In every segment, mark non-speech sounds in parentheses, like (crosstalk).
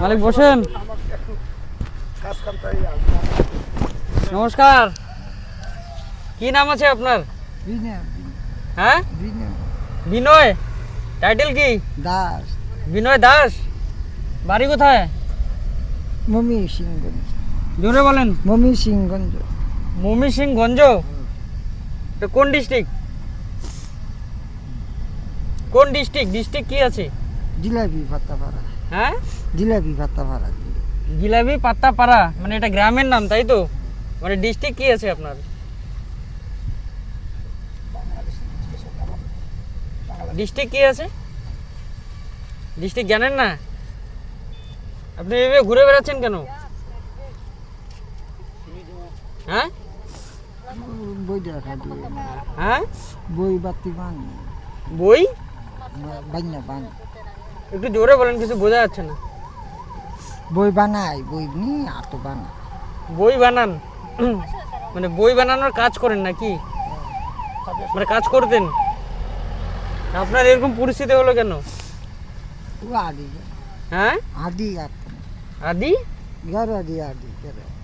মালিক বসেন। নমস্কার। কি নাম আছে আপনার? হ্যাঁ? বিনয়। টাইটেল কি? দাস। বিনয় দাস? বাড়ি কোথায়? মমি সিংগঞ্জ জোরে বলেন। মমি সিংগঞ্জ মমি সিং গঞ্জ এটা কোন ডিস্ট্রিক্ট? কোন ডিস্ট্রিক্ট? ডিস্ট্রিক্ট কি আছে? জিলাপি পাত্তাপাড়া। হ্যাঁ? জিলাপি পাত্তাপাড়া জিলাপি পাত্তাপাড়া মানে এটা গ্রামের নাম তাই তো? মানে ডিস্ট্রিক্ট কি আছে আপনার? ডিস্ট্রিক্ট কি আছে? ডিস্ট্রিক্ট জানেন না? আপনি এভাবে ঘুরে বেড়াচ্ছেন কেন? হ্যাঁ? বই দেখা হ্যাঁ? বই বাতি পান বই? বান্যা পান একটু জোরে বলেন কিছু বোঝা যাচ্ছে না। বই বানাই বই নি আতো বানা বই বানান মানে বই বানানোর কাজ করেন নাকি? মানে কাজ করতেন। আপনার এরকম পরিস্থিতি হলো কেন? আদি। হ্যাঁ? আদি আদি? গ্যার আদি আদি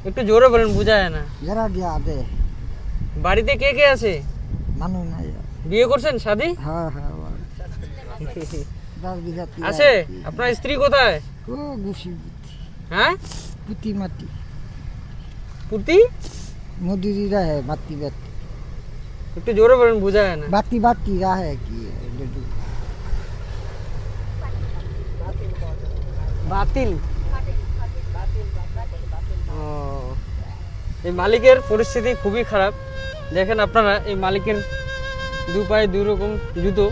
একটু জোরে বলেন বোঝা যায় না। গ্যার আদি আদে। বাড়িতে কে কে আছে? মানু নাই বিয়ে করছেন শাদি হ্যাঁ হ্যাঁ (laughs) দশ বিঘা আছে? আপনার স্ত্রী কোথায়? ও গুছি হ্যাঁ? পুতি মাটি। পুতি? মধুরি রাহে বাতি বাতি একটু জোরে বলেন বোঝা যায় না। বাতি বাতি রাহে কি? বাতিল? এই মালিকের পরিস্থিতি খুবই খারাপ। দেখেন আপনারা এই মালিকের দু পায়ে দুই রকম জুতো।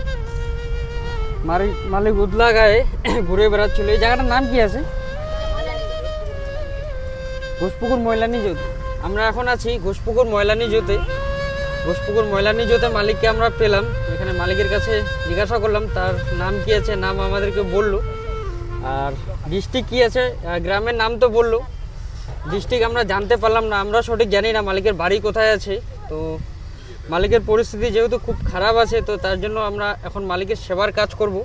মালিক মালিক উদলা গায়ে ঘুরে বেড়াচ্ছিল। এই জায়গাটার নাম কি আছে? ঘোষপুকুর ময়লানি জোত আমরা এখন আছি ঘোষপুকুর ময়লানি জোতে ঘোষপুকুর ময়লানি জোতে মালিককে আমরা পেলাম। এখানে মালিকের কাছে জিজ্ঞাসা করলাম, তার নাম কি আছে? নাম আমাদেরকে বলল। আর ডিস্ট্রিক্ট কি আছে? গ্রামের নাম তো বলল। ডিস্ট্রিক্ট আমরা জানতে পারলাম না, আমরা সঠিক জানি না মালিকের বাড়ি কোথায় আছে। তো মালিকের পরিস্থিতি যেহেতু খুব খারাপ আছে, তো তার জন্য আমরা এখন মালিকের সেবার কাজ করব।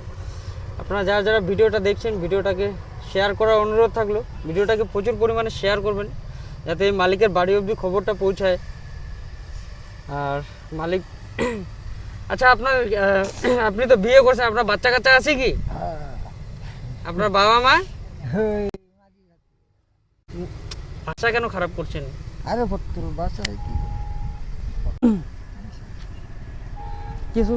আপনারা যারা যারা ভিডিওটা দেখছেন, ভিডিওটাকে শেয়ার করার অনুরোধ থাকল। ভিডিওটাকে প্রচুর পরিমাণে শেয়ার করবেন, যাতে মালিকের বাড়ি অবধি খবরটা পৌঁছায়। আর মালিক আচ্ছা আপনার আপনি তো বিয়ে করছেন, আপনার বাচ্চা কাচ্চা আছে কি? আপনার বাবা মা? ভাষা কেন খারাপ করছেন? আরে পত্র বাসায় কি? কিছু?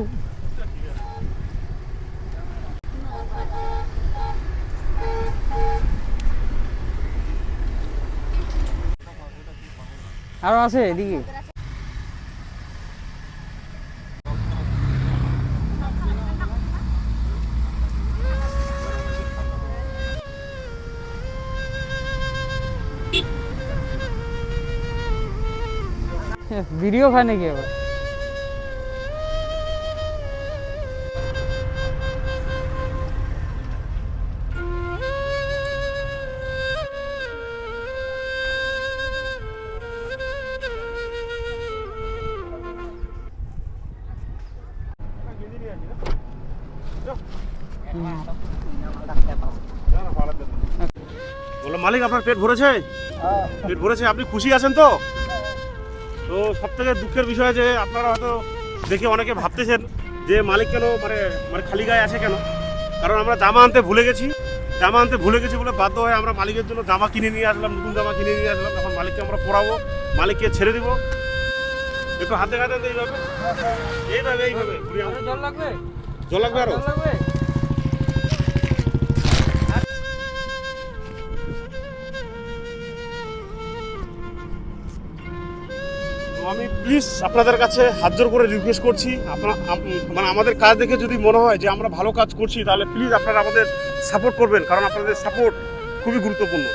আরও আছে এদিকে। ভিডিও হয় নাকি আবার? বলল মালিক আপনার পেট ভরেছে? পেট ভরেছে আপনি খুশি আছেন তো? তো সব থেকে দুঃখের বিষয় যে আপনারা হয়তো দেখে অনেকে ভাবতেছেন যে মালিক কেন মানে মানে খালি গায়ে আছে কেন? কারণ আমরা জামা আনতে ভুলে গেছি। জামা আনতে ভুলে গেছি বলে বাধ্য হয়ে আমরা মালিকের জন্য জামা কিনে নিয়ে আসলাম নতুন জামা কিনে নিয়ে আসলাম। এখন মালিককে আমরা পরাবো মালিককে ছেড়ে দিব। একটু হাতে হাতে এইভাবে। এইভাবে এইভাবে। জল লাগবে? জল লাগবে আরও? প্লিজ আপনাদের কাছে হাত জোর করে রিকোয়েস্ট করছি। আপনার মানে আমাদের কাজ দেখে যদি মনে হয় যে আমরা ভালো কাজ করছি, তাহলে প্লিজ আপনারা আমাদের সাপোর্ট করবেন, কারণ আপনাদের সাপোর্ট খুবই গুরুত্বপূর্ণ।